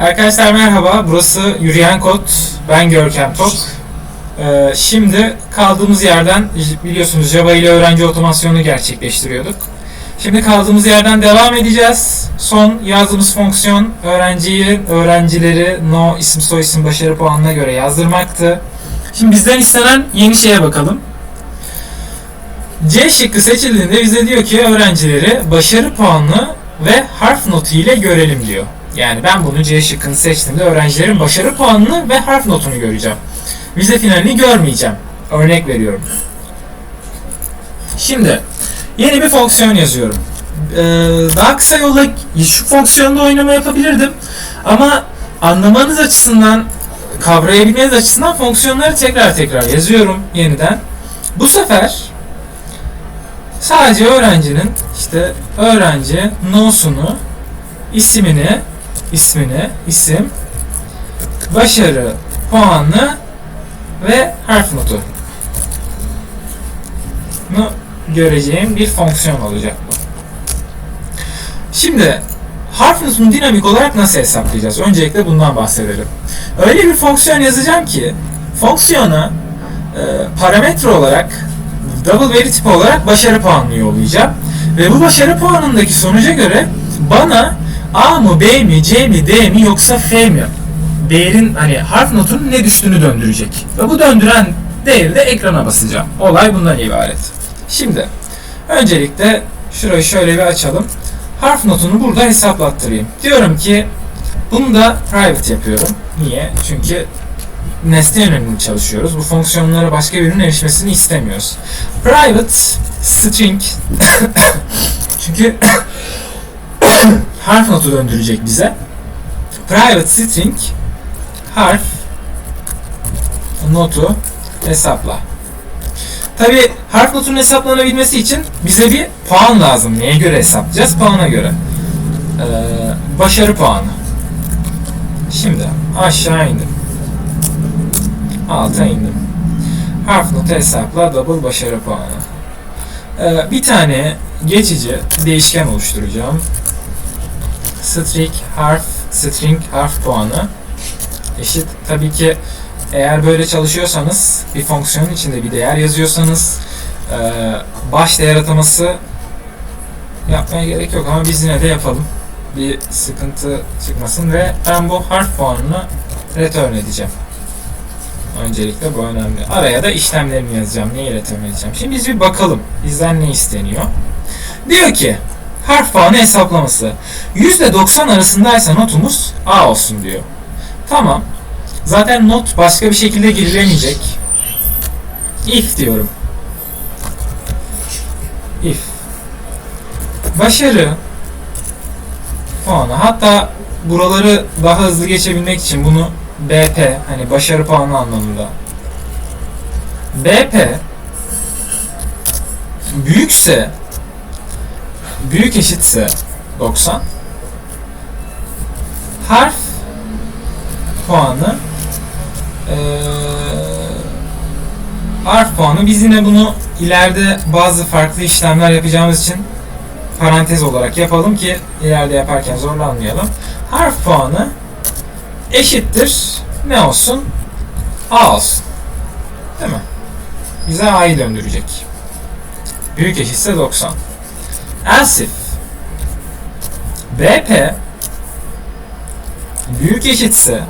Arkadaşlar merhaba, burası Yürüyen Kod, ben Görkem Tok. Ee, şimdi kaldığımız yerden, biliyorsunuz Java ile öğrenci otomasyonu gerçekleştiriyorduk. Şimdi kaldığımız yerden devam edeceğiz. Son yazdığımız fonksiyon öğrenciyi, öğrencileri no isim soy isim başarı puanına göre yazdırmaktı. Şimdi bizden istenen yeni şeye bakalım. C şıkkı seçildiğinde bize diyor ki öğrencileri başarı puanı ve harf notu ile görelim diyor. Yani ben bunu C şıkkını seçtiğimde öğrencilerin başarı puanını ve harf notunu göreceğim. Vize finalini görmeyeceğim. Örnek veriyorum. Şimdi yeni bir fonksiyon yazıyorum. Ee, daha kısa yolla şu fonksiyonda oynama yapabilirdim. Ama anlamanız açısından, kavrayabilmeniz açısından fonksiyonları tekrar tekrar yazıyorum yeniden. Bu sefer sadece öğrencinin işte öğrenci no'sunu, ismini, ismini, isim, başarı puanı ve harf notu göreceğim bir fonksiyon olacak bu. Şimdi harf notunu dinamik olarak nasıl hesaplayacağız? Öncelikle bundan bahsedelim. Öyle bir fonksiyon yazacağım ki fonksiyona e, parametre olarak double veri tipi olarak başarı puanını yollayacağım. Ve bu başarı puanındaki sonuca göre bana A mı, B mi, C mi, D mi yoksa F mi değerin hani harf notunun ne düştüğünü döndürecek. Ve bu döndüren değeri de ekrana basacağım. Olay bundan ibaret. Şimdi öncelikle şurayı şöyle bir açalım. Harf notunu burada hesaplattırayım. Diyorum ki bunu da private yapıyorum. Niye? Çünkü nesne yönelimli çalışıyoruz. Bu fonksiyonlara başka birinin erişmesini istemiyoruz. Private string çünkü harf notu döndürecek bize. Private string harf notu hesapla. Tabi harf notunun hesaplanabilmesi için bize bir puan lazım. Neye göre hesaplayacağız? Puana göre. Ee, başarı puanı. Şimdi aşağı indim. Alta indim. Harf notu hesapla double başarı puanı. Ee, bir tane geçici değişken oluşturacağım. String harf string harf puanı eşit. Tabii ki eğer böyle çalışıyorsanız bir fonksiyonun içinde bir değer yazıyorsanız e, baş değer ataması yapmaya gerek yok ama biz yine de yapalım. Bir sıkıntı çıkmasın ve ben bu harf puanını return edeceğim. Öncelikle bu önemli. Araya da işlemlerimi yazacağım. Neyi return edeceğim? Şimdi biz bir bakalım. Bizden ne isteniyor? Diyor ki harf puanı hesaplaması. %90 arasındaysa notumuz A olsun diyor. Tamam. Zaten not başka bir şekilde girilemeyecek. If diyorum. If. Başarı puanı. Hatta buraları daha hızlı geçebilmek için bunu BP hani başarı puanı anlamında. BP büyükse büyük eşitse 90 harf puanı ee, harf puanı biz yine bunu ileride bazı farklı işlemler yapacağımız için parantez olarak yapalım ki ileride yaparken zorlanmayalım. Harf puanı eşittir ne olsun? A olsun. Değil mi? Bize A'yı döndürecek. Büyük eşitse 90. Else if BP büyük eşitse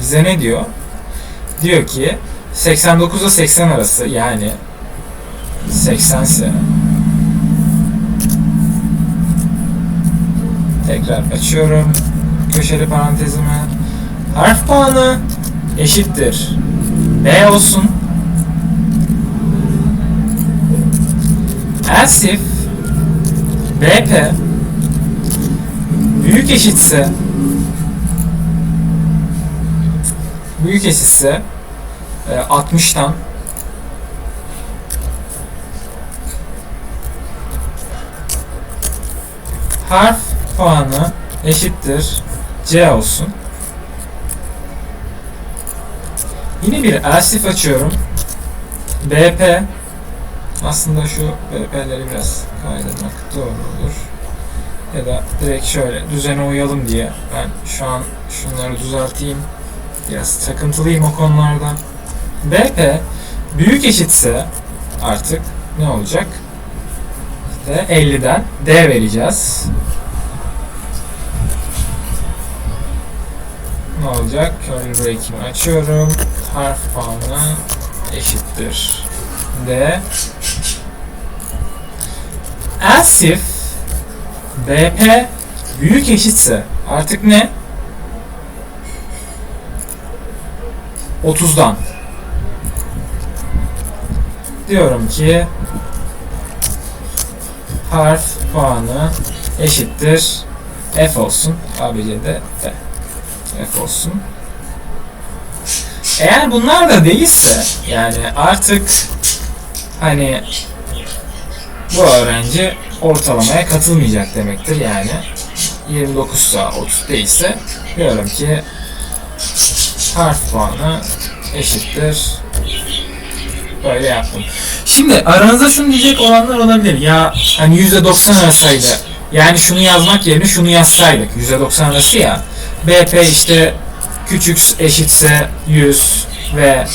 bize ne diyor? Diyor ki 89 ile 80 arası yani 80 ise tekrar açıyorum köşeli parantezimi harf puanı eşittir. B olsun. Else if BP büyük eşitse büyük eşitse e, 60'tan harf puanı eşittir C olsun. Yine bir else if açıyorum. BP aslında şu BP'leri biraz kaydırmak doğru olur. Ya da direkt şöyle düzene uyalım diye ben şu an şunları düzelteyim. Biraz takıntılıyım o konularda. BP büyük eşitse artık ne olacak? İşte 50'den D vereceğiz. Ne olacak? Curly break'imi açıyorum. Harf puanı eşittir. D. Else if BP büyük eşitse artık ne? 30'dan. Diyorum ki harf puanı eşittir F olsun. ABC'de F. F olsun. Eğer bunlar da değilse yani artık hani bu öğrenci ortalamaya katılmayacak demektir yani 29 sa 30 değilse diyorum ki harf puanı eşittir böyle yaptım. Şimdi aranızda şunu diyecek olanlar olabilir. Ya hani %90 arasaydı yani şunu yazmak yerine şunu yazsaydık. %90 arası ya. BP işte küçük eşitse 100 ve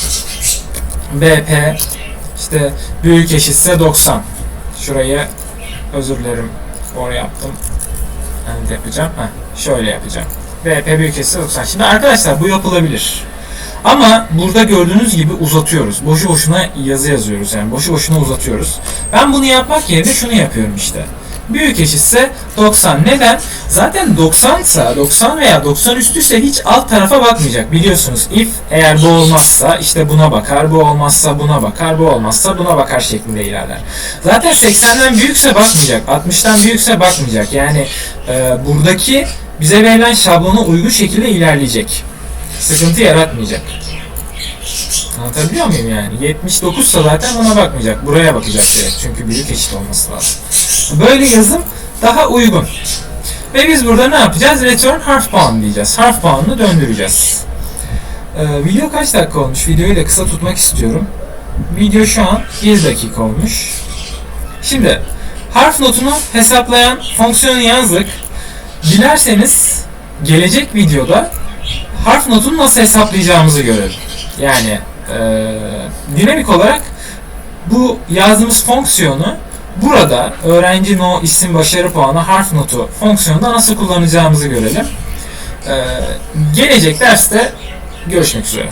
BP işte büyük eşitse 90. Şurayı özür dilerim. Oraya yaptım. Yani yapacağım. Heh, şöyle yapacağım. BP büyük eşitse 90. Şimdi arkadaşlar bu yapılabilir. Ama burada gördüğünüz gibi uzatıyoruz. Boşu boşuna yazı yazıyoruz yani. Boşu boşuna uzatıyoruz. Ben bunu yapmak yerine şunu yapıyorum işte. Büyük eşitse 90. Neden? Zaten 90 ise 90 veya 90 üstüyse hiç alt tarafa bakmayacak. Biliyorsunuz if eğer bu olmazsa işte buna bakar, bu olmazsa buna bakar, bu olmazsa buna bakar şeklinde ilerler. Zaten 80'den büyükse bakmayacak, 60'tan büyükse bakmayacak. Yani e, buradaki bize verilen şablona uygun şekilde ilerleyecek. Sıkıntı yaratmayacak. Anlatabiliyor muyum yani? 79 ise zaten ona bakmayacak. Buraya bakacak direkt. Çünkü büyük eşit olması lazım. Böyle yazım daha uygun. Ve biz burada ne yapacağız? Return harf puan diyeceğiz. Harf puanını döndüreceğiz. Ee, video kaç dakika olmuş? Videoyu da kısa tutmak istiyorum. Video şu an 1 dakika olmuş. Şimdi harf notunu hesaplayan fonksiyonu yazdık. Dilerseniz gelecek videoda harf notunu nasıl hesaplayacağımızı görelim. Yani eee, dinamik olarak bu yazdığımız fonksiyonu burada öğrenci no isim başarı puanı harf notu fonksiyonunda nasıl kullanacağımızı görelim. Eee, gelecek derste görüşmek üzere.